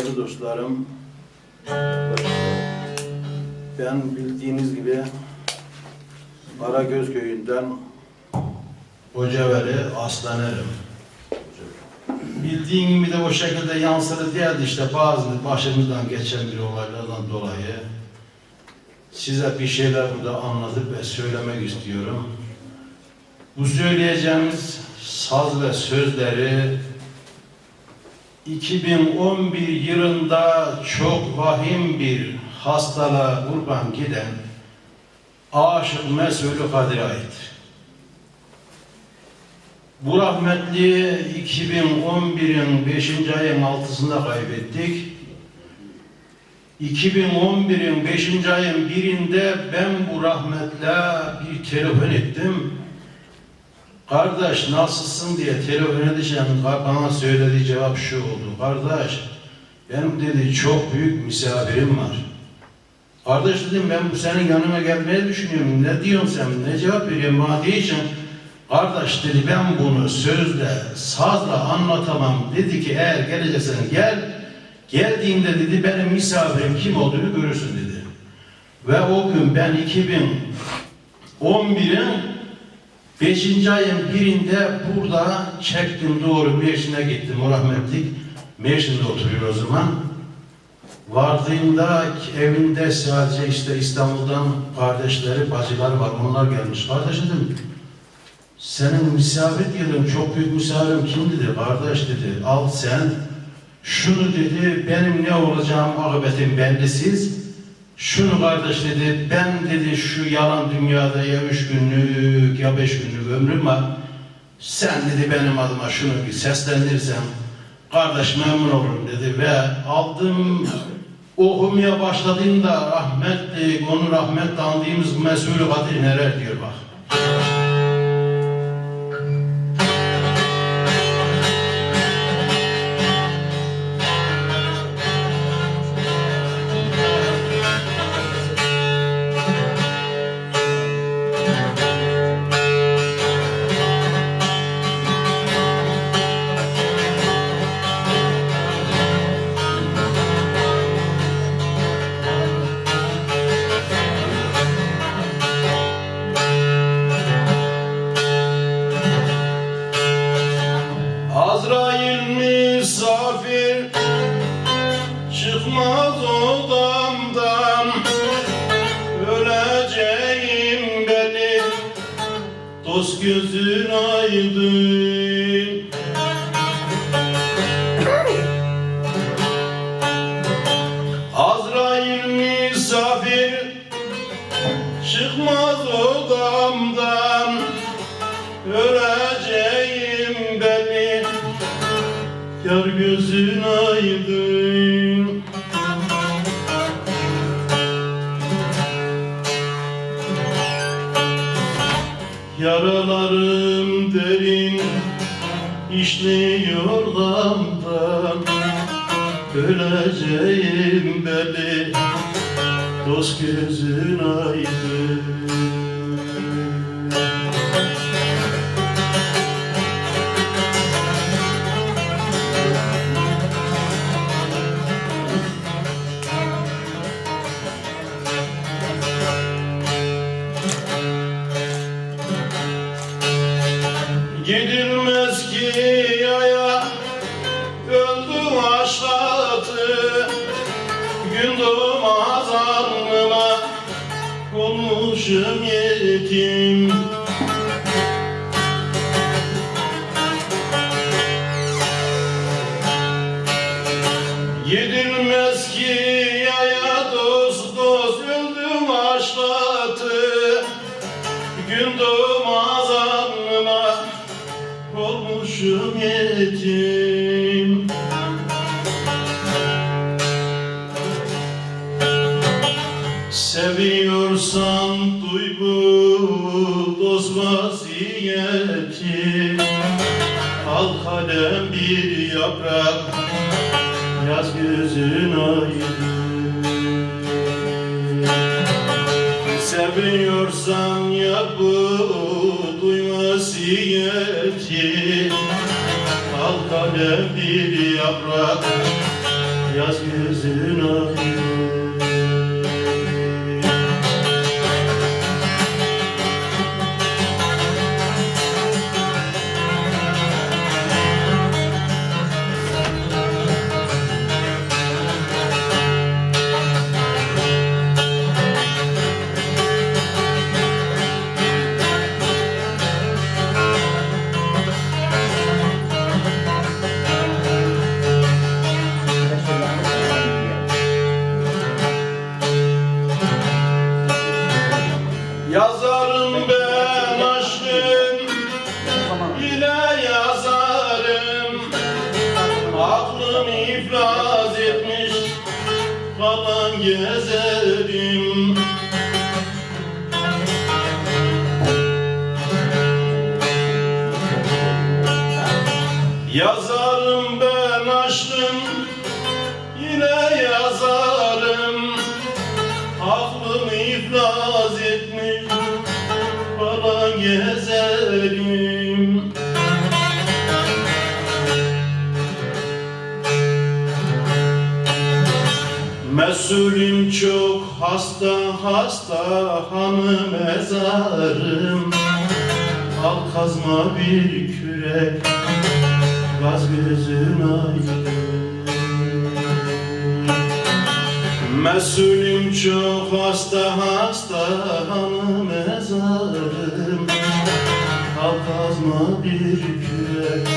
değerli dostlarım, ben bildiğiniz gibi Karagöz köyünden Hocaveli Aslaner'im. Bildiğin gibi de o şekilde yansıdı değildi işte bazı başımızdan geçen bir olaylardan dolayı size bir şeyler burada anlatıp ve söylemek istiyorum. Bu söyleyeceğimiz saz ve sözleri 2011 yılında çok vahim bir hastalığa kurban giden Aşık Mesulü Kadir'e aittir. Bu rahmetli 2011'in 5. ayın 6'sında kaybettik. 2011'in 5. ayın birinde ben bu rahmetle bir telefon ettim. Kardeş nasılsın diye telefon edeceğim. Bana söylediği cevap şu oldu. Kardeş benim dedi çok büyük misafirim var. Kardeş dedim ben senin yanına gelmeyi düşünüyorum. Ne diyorsun sen? Ne cevap veriyorsun bana diyeceğim. Kardeş dedi ben bunu sözle, sazla anlatamam. Dedi ki eğer geleceksen gel. Geldiğinde dedi benim misafirim kim olduğunu görürsün dedi. Ve o gün ben 2011'in 5. ayın birinde burada çektim doğru Mersin'e gittim. O rahmetlik Mersin'de oturuyor o zaman. Vardığımda evinde sadece işte İstanbul'dan kardeşleri, bacıları var. Onlar gelmiş. Kardeş dedim, senin misafir diyelim, çok büyük misafirim kim dedi? Kardeş dedi, al sen. Şunu dedi, benim ne olacağım akıbetim bellisiz. Şunu kardeş dedi, ben dedi şu yalan dünyada ya üç günlük ya beş günlük ömrüm var. Sen dedi benim adıma şunu bir seslendirsen, kardeş memnun olurum dedi ve aldım okumaya başladığımda rahmetli, onu rahmetle andığımız Mesulü Kadir neler diyor bak. Misafir çıkmaz odamdan. Öleceğim beni dost gözün aydın. Azrail misafir çıkmaz odamdan gözün aydın. Yaralarım derin işliyor damdan. Öleceğim belli Dost gözün aydın Olmuşum yetim. Gidilmez ki yaya dost dost Öldüm aşlatı. Gün doğmaz alnıma olmuşum yetim dost vaziyeti. Al kalem bir yaprak yaz gözün aydın. Seviyorsan yap bu duymaziyeti. Al kalem bir yaprak yaz gözün akıyor İflas etmiş. Kalan gezerim. Yazarım Mesulüm çok hasta hasta hanım mezarım. Al kazma bir kürek Gaz gözün Mesulüm çok hasta hasta hanım mezarım. Al kazma bir kürek